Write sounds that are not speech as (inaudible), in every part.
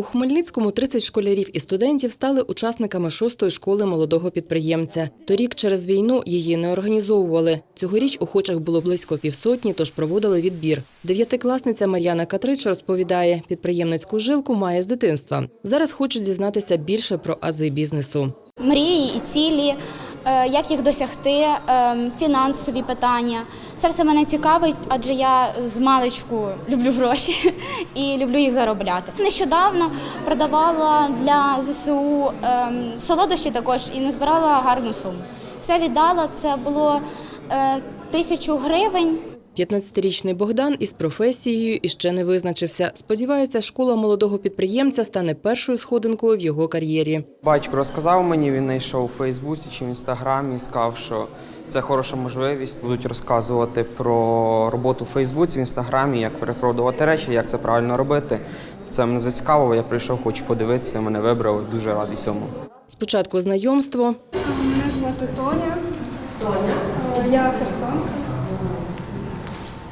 У Хмельницькому 30 школярів і студентів стали учасниками шостої школи молодого підприємця. Торік через війну її не організовували. Цьогоріч охочих було близько півсотні, тож проводили відбір. Дев'ятикласниця Мар'яна Катрич розповідає, підприємницьку жилку має з дитинства. Зараз хочуть дізнатися більше про ази бізнесу. мрії і цілі, як їх досягти, е, фінансові питання. Це все мене цікавить, адже я з маличку люблю гроші (laughs) і люблю їх заробляти. Нещодавно продавала для ЗСУ ем, солодощі також і не збирала гарну суму. Все віддала, це було е, тисячу гривень. 15-річний Богдан із професією іще не визначився. Сподівається, школа молодого підприємця стане першою сходинкою в його кар'єрі. Батько розказав мені, він знайшов у Фейсбуці чи в інстаграмі, і сказав, що це хороша можливість. Будуть розказувати про роботу в Фейсбуці, в інстаграмі, як перепродувати речі, як це правильно робити. Це мене зацікавило. Я прийшов, хочу подивитися. Мене вибрали. Дуже радий цьому. Спочатку знайомство, Мене звати Тоня. Тоня. Я Херсонка.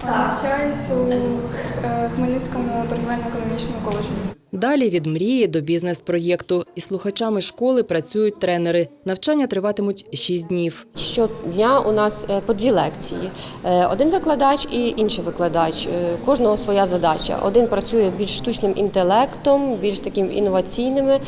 Навчаюсь у е, Хмельницькому торгівельно-економічному коледжі. Далі від мрії до бізнес-проєкту. І слухачами школи працюють тренери. Навчання триватимуть 6 днів. Щодня у нас е, по дві лекції. Е, Один викладач і інший викладач. Е, Кожного своя задача. Один працює більш штучним інтелектом, більш таким інноваційними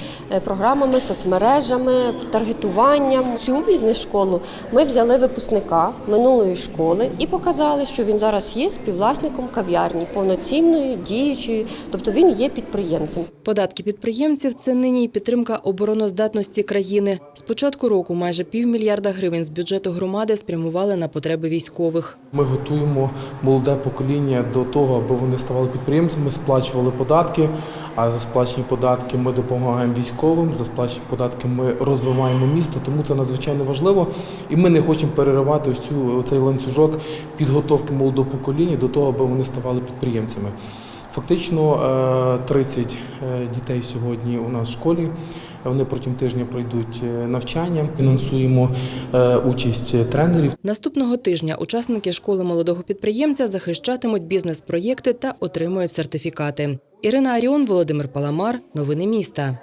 програмами, соцмережами, таргетуванням. Цю бізнес-школу ми взяли випускника минулої школи і показали, що він зараз є співвласником кав'ярні, повноцінної, діючої, тобто він є підприємцем. Податки підприємців це нині й підтримка обороноздатності країни. З початку року майже півмільярда гривень з бюджету громади спрямували на потреби військових. Ми готуємо молоде покоління до того, аби вони ставали підприємцями, сплачували податки. А за сплачені податки ми допомагаємо військовим. За сплачені податки ми розвиваємо місто. Тому це надзвичайно важливо. І ми не хочемо переривати ось цю цей ланцюжок підготовки молодого покоління до того, аби вони ставали підприємцями. Фактично е, 30 е, дітей сьогодні у нас в школі. Вони протягом тижня пройдуть е, навчання. Фінансуємо е, участь тренерів. Наступного тижня учасники школи молодого підприємця захищатимуть бізнес-проєкти та отримують сертифікати. Ірина Аріон, Володимир Паламар. Новини міста.